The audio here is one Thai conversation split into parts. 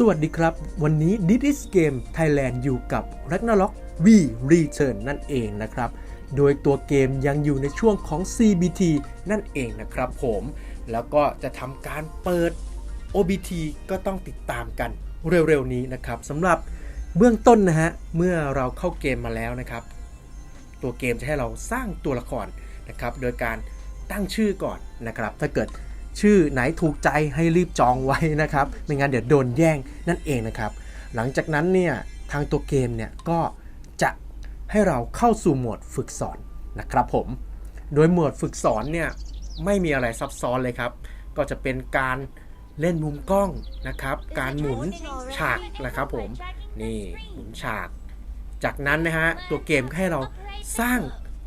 สวัสดีครับ วันนี้ d i d i s Game Thailand อยู่กับ Ragnarok V Return นั่นเองนะครับ โดยตัวเกมยังอยู่ในช่วงของ CBT นั่นเองนะครับผม แล้วก็จะทำการเปิด OBT ก็ต้องติดตามกันเร็วๆนี้นะครับสำหรับเบื้องต้นนะฮะ เมื่อเราเข้าเกมมาแล้วนะครับ ตัวเกมจะให้เราสร้างตัวละครนะครับ โดยการตั้งชื่อก่อนนะครับ ถ้าเกิด ชื่อไหนถูกใจให้รีบจองไว้นะครับ ไม่งั้นเดี๋ยวโดนแย่งนั่นเองนะครับ หลังจากนั้นเนี่ยทางตัวเกมเนี่ยก็จะให้เราเข้าสู่โหมดฝึกสอนนะครับผม โดยโหมดฝึกสอนเนี่ยไม่มีอะไรซับซ้อนเลยครับ ก็จะเป็นการเล่นมุมกล้องนะครับ การหมุนฉากนะครับผม นี่หมุนฉาก จากนั้นนะฮะตัวเกมให้เราสร้าง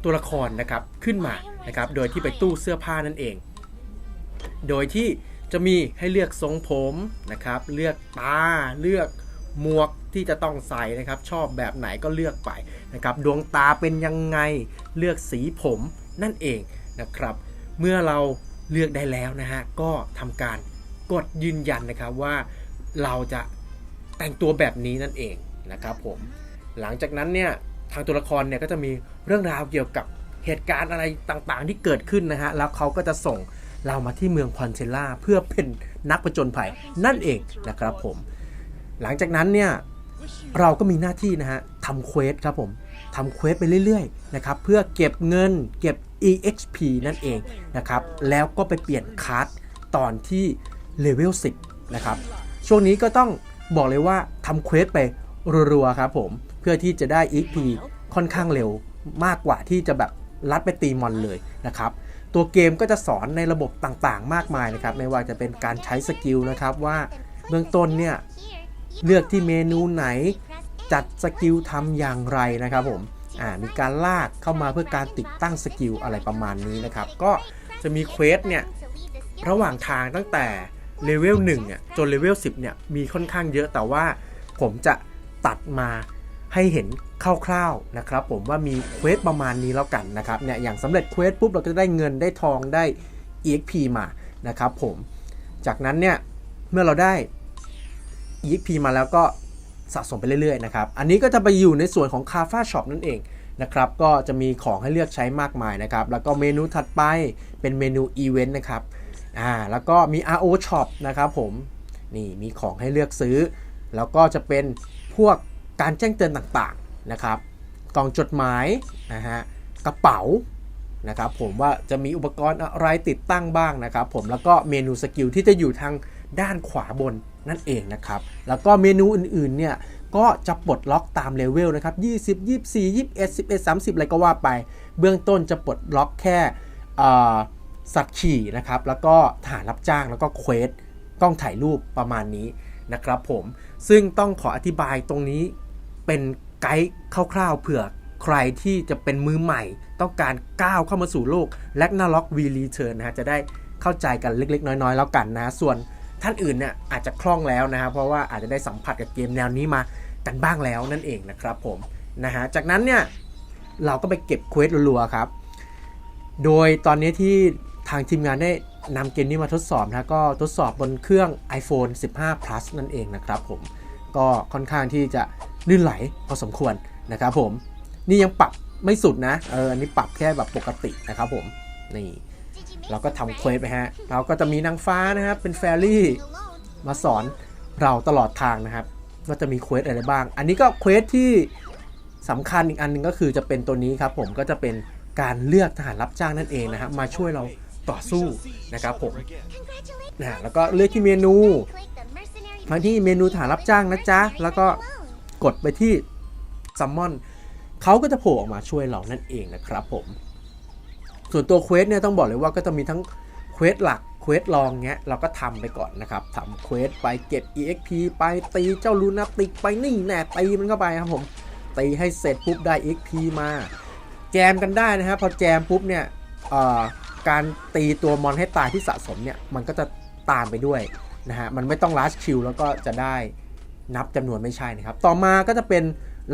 ตัวละครนะครับขึ้นมานะครับ โดยที่ไปตู้เสื้อผ้านั่นเอง โดยที่จะมีให้เลือกทรงผมนะครับ เลือกตา เลือกหมวกที่จะต้องใส่นะครับ ชอบแบบไหนก็เลือกไปนะครับ ดวงตาเป็นยังไง เลือกสีผมนั่นเองนะครับ เมื่อเราเลือกได้แล้วนะฮะ ก็ทำการกดยืนยันนะครับว่าเราจะแต่งตัวแบบนี้นั่นเองนะครับผม หลังจากนั้นเนี่ยทางตัวละครเนี่ยก็จะมีเรื่องราวเกี่ยวกับเหตุการณ์อะไรต่างๆ ที่เกิดขึ้นนะฮะ แล้วเขาก็จะส่ง เรามาที่เมืองพอนเซล่าเพื่อเป็นนักผจญภัยนั่นเองนะครับผม หลังจากนั้นเนี่ยเราก็มีหน้าที่นะฮะทำเควสครับผมทำเควสไปเรื่อยๆนะครับเพื่อเก็บเงินเก็บ EXP นั่นเองนะครับแล้วก็ไปเปลี่ยนคัสตอนที่เลเวล10นะครับช่วงนี้ก็ต้องบอกเลยว่าทำเควสไปรัวๆครับผมเพื่อที่จะได้ EXP ค่อนข้างเร็วมากกว่าที่จะแบบ ลัดไปตีมอนเลยนะครับตัวเกมก็จะสอนในระบบต่างๆ มากมายนะครับไม่ว่าจะเป็นการใช้สกิลนะครับว่าเบื้องต้นเนี่ยเลือกที่เมนูไหนจัดสกิลทำอย่างไรนะครับผมอ่ามีการลากเข้ามาเพื่อการติดตั้งสกิลอะไรประมาณนี้นะครับก็จะมีเควสเนี่ยระหว่างทางตั้งแต่เลเวล1เนี่ยจนเลเวล10เนี่ยมีค่อนข้างเยอะแต่ว่าผมจะตัดมาให้เห็น คร่าวๆนะครับผมว่ามีเควสประมาณนี้แล้วกันนะครับเนี่ยอย่างสำเร็จเควสปุ๊บเราก็จะได้เงินได้ทองได้ EXP มานะครับผมจากนั้นเนี่ยเมื่อเราได้ EXP มาแล้วก็สะสมไปเรื่อยๆนะครับอันนี้ก็จะไปอยู่ในส่วนของ c a f a Shop นั่นเองนะครับก็จะมีของให้เลือกใช้มากมายนะครับแล้วก็เมนูถัดไปเป็นเมนูอีเวนต์นะครับอ่าแล้วก็มี RO Shop นะครับผมนี่มีของให้เลือกซื้อ แล้วก็จะเป็นพวกการแจ้งเตือนต่างๆ นะครับกล่องจดหมายนะฮะกระเป๋านะครับผมว่าจะมีอุปกรณ์อะไรติดตั้งบ้างนะครับผมแล้วก็เมนูสกิลที่จะอยู่ทางด้านขวาบนนั่นเองนะครับแล้วก็เมนูอื่นๆเนี่ยก็จะปลดล็อกตามเลเวลนะครับ20 24 21 11 30 อะไรก็ว่าไป เบื้องต้นจะปลดล็อกแค่สัตว์ขี่นะครับแล้วก็ฐานรับจ้างแล้วก็เควสกล้องถ่ายรูปประมาณนี้นะครับผมซึ่งต้องขออธิบายตรงนี้เป็น ไกด์คร่าวๆเผื่อใครที่จะเป็นมือใหม่ ต้องการก้าวเข้ามาสู่โลกแลกนาล็อกวีรีเทิร์นนะฮะจะได้เข้าใจกันเล็กๆ น้อยๆ แล้วกันนะ ส่วนท่านอื่นเนี่ยอาจจะคล่องแล้วนะครับเพราะว่าอาจจะได้สัมผัสกับเกมแนวนี้มากันบ้างแล้วนั่นเองนะครับผมนะฮะจากนั้นเนี่ยเราก็ไปเก็บเควสรัวๆครับ โดยตอนนี้ที่ทางทีมงานได้นำเกมนี้มาทดสอบนะก็ทดสอบบนเครื่อง iPhone 15 Plus นั่นเองนะครับผมก็ค่อนข้างที่จะ ลื่นไหลพอสมควรนะครับผมนี่ยังปรับไม่สุดนะเอออันนี้ปรับแค่แบบปกตินะครับผมนี่เราก็ทำเควสไปฮะเราก็จะมีนางฟ้านะครับเป็นแฟรี่มาสอนเราตลอดทางนะครับว่าจะมีเควสอะไรบ้าง อันนี้ก็เควสที่สำคัญอีกอันหนึ่งก็คือจะเป็นตัวนี้ครับผมก็จะเป็นการเลือกทหารรับจ้างนั่นเองนะครับมาช่วยเราต่อสู้นะครับผมนะแล้วก็เลือกที่เมนูมาที่เมนูทหารรับจ้างนะจ๊ะ แล้วก็ กดไปที่ซัมมอนเขาก็จะโผล่ออกมาช่วยเรานั่นเองนะครับผม ส่วนตัวเควสเนี่ยต้องบอกเลยว่าก็จะมีทั้งเควสหลักเควสรองเงี้ยเราก็ทำไปก่อนนะครับทำเควสไปเก็บ EXP ไปตีเจ้าลูนาติกไปนี่แน่ตีมันเข้าไปครับผมตีให้เสร็จปุ๊บได้ EXP มา แจมกันได้นะครับพอแจมปุ๊บเนี่ยการตีตัวมอนให้ตายที่สะสมเนี่ยมันก็จะตามไปด้วยนะฮะมันไม่ต้องลัชคิวแล้วก็จะได้ นับจำนวนไม่ใช่นะครับ ต่อมาก็จะเป็น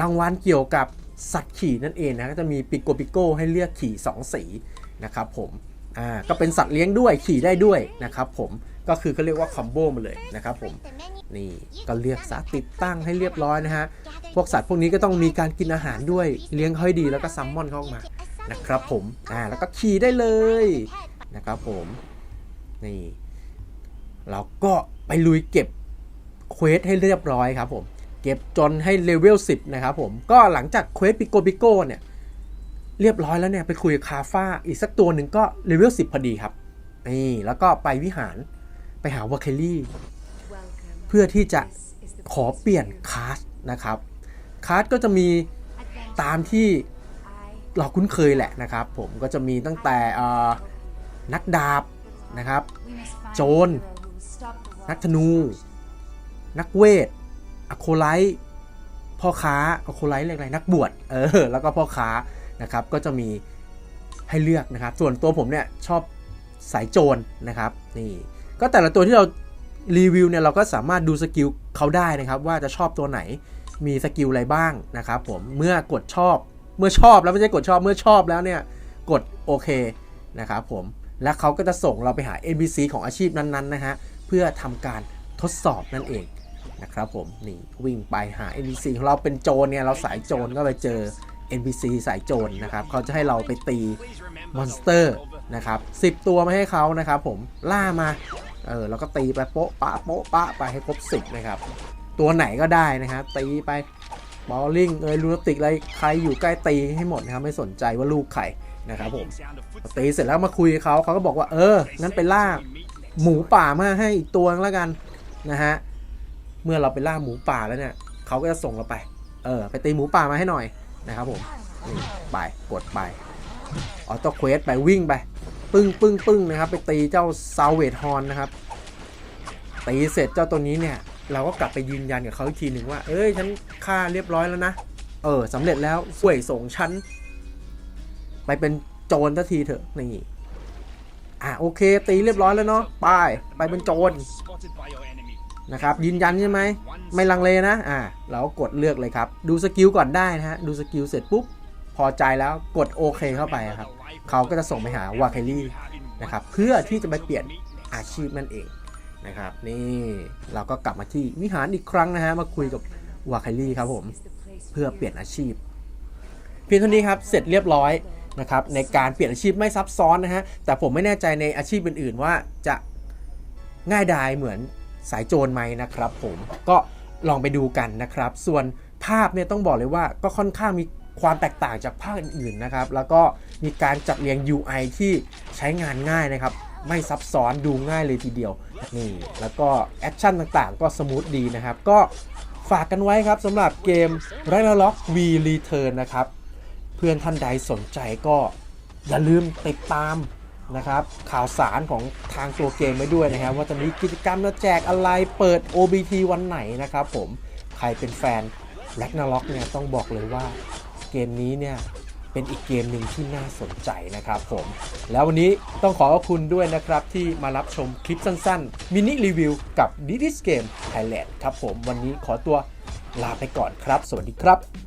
รางวัลเกี่ยวกับสัตว์ขี่นั่นเองนะก็จะมีปิโกปิโก้ให้เลือกขี่ 2 สีนะครับผมอ่าก็เป็นสัตว์เลี้ยงด้วยขี่ได้ด้วยนะครับผมก็คือเขาเรียกว่าคอมโบมาเลยนะครับผมนี่ก็เลือกซะติดตั้งให้เรียบร้อยนะฮะพวกสัตว์พวกนี้ก็ต้องมีการกินอาหารด้วยเลี้ยงให้ดีแล้วก็ซัมมอนเข้ามานะครับผมอ่าแล้วก็ขี่ได้เลยนะครับผมนี่เราก็ไปลุยเก็บ เควสให้เรียบร้อยครับผม เก็บจนให้เลเวล10 นะครับผม ก็หลังจากเควสปิโกปิโก้เนี่ย เรียบร้อยแล้วเนี่ย ไปคุยกับคาฟ้าอีกสักตัวหนึ่งก็เลเวล10 พอดีครับ นี่ แล้วก็ไปวิหารไปหาวาเคลี่ เพื่อที่จะขอเปลี่ยนคาสนะครับคาสก็จะมีตามที่เราคุ้นเคยแหละนะครับผมก็จะมีตั้งแต่นักดาบนะครับ โจร นักธนู นักเวทอโคไลท์พ่อค้าอโคไลท์เรียกอะไรนักบวชเออแล้วก็พ่อค้านะครับก็จะมีให้เลือกนะครับ ส่วนตัวผมเนี่ยชอบสายโจรนะครับนี่ก็แต่ละตัวที่เรารีวิวเนี่ยเราก็สามารถดูสกิลเขาได้นะครับ ว่าจะชอบตัวไหนมีสกิลอะไรบ้างนะครับผมเมื่อกดชอบเมื่อชอบแล้วไม่ใช่กดชอบเมื่อชอบแล้วเนี่ยกดโอเคนะครับผมและเขาก็จะส่งเราไปหา NPC ของอาชีพนั้นๆนะฮะเพื่อทำการทดสอบนั่นเอง นะครับผมนี่วิ่งไปหา NPC ของเราเป็นโจรเนี่ยเราสายโจรก็ไปเจอ NPC สายโจรนะครับเขาจะให้เราไปตีมอนสเตอร์นะครับ10ตัวมาให้เขานะครับผมล่ามาเออแล้วก็ตีไปโป๊ะปะโป๊ะปะไปให้ครบ10นะครับตัวไหนก็ได้นะครับตีไปบอลลิงเอยลูนติกอะไรใครอยู่ใกล้ตีให้หมดนะครับไม่สนใจว่าลูกใครนะครับผมตีเสร็จแล้วมาคุยกับเขาเขาก็บอกว่าเอองั้นไปล่าหมูป่ามาให้อีกตัวแล้วกันนะฮะ เมื่อเราไปล่าหมูป่าแล้วเนี่ยเขาก็จะส่งเราไป เออ ไปตีหมูป่ามาให้หน่อยนะครับผมนี่ไปกดไปออโต้เควสไปวิ่งไป ปึ้งปึ้งปึ้งนะครับ ไปตีเจ้าซาวเวทฮอนนะครับตีเสร็จเจ้าตัวนี้เนี่ย เราก็กลับไปยืนยันกับเขาอีกทีหนึ่งว่า เอ้ยฉันฆ่าเรียบร้อยแล้วนะ เออสำเร็จแล้วสวยส่งฉันไปเป็นโจรทันทีเถอะนี่อะโอเค ตีเรียบร้อยแล้วเนาะไปไปเป็นโจร นะครับยืนยันใช่ไหมไม่ลังเลนะอ่าเราก็กดเลือกเลยครับ ดูสกิลก่อนได้นะฮะดูสกิลเสร็จปุ๊บพอใจแล้วกดโอเคเข้าไปครับเขาก็จะส่งไปหาวาเคลี่นะครับเพื่อที่จะไปเปลี่ยนอาชีพนั่นเองนะครับนี่เราก็กลับมาที่วิหารอีกครั้งนะฮะมาคุยกับวาเคลลี่ครับผมเพื่อเปลี่ยนอาชีพ เพียงเท่านี้ครับเสร็จเรียบร้อยนะครับในการเปลี่ยนอาชีพไม่ซับซ้อนนะฮะแต่ผมไม่แน่ใจในอาชีพอื่นๆว่าจะง่ายดายเหมือน สายโจรไหมนะครับ ผมก็ลองไปดูกันนะครับ ส่วนภาพเนี่ยต้องบอกเลยว่าก็ค่อนข้างมีความแตกต่างจากภาคอื่นๆนะครับ แล้วก็มีการจัดเรียง UI ที่ใช้งานง่ายนะครับ ไม่ซับซ้อนดูง่ายเลยทีเดียวนี่แล้วก็แอคชั่นต่างๆ ก็สมูทดีนะครับ ก็ฝากกันไว้ครับสำหรับเกม r a g n a r o k V Return นะครับ เพื่อนท่านใดสนใจก็อย่าลืมติดตาม นะครับข่าวสารของทางตัวเกมไว้ด้วยนะครับ ว่าจะมีกิจกรรมจะแจกอะไรเปิด OBT วันไหนนะครับผมใครเป็นแฟน r a g n a r o k เนี่ยต้องบอกเลยว่าเกมนี้เนี่ยเป็นอีกเกมหนึ่งที่น่าสนใจนะครับผม แล้ววันนี้ต้องขอขอบคุณด้วยนะครับ ที่มารับชมคลิปสั้นๆ มินิรีวิวกับ d i d i s Game Thailand ครับผม วันนี้ขอตัวลาไปก่อนครับ สวัสดีครับ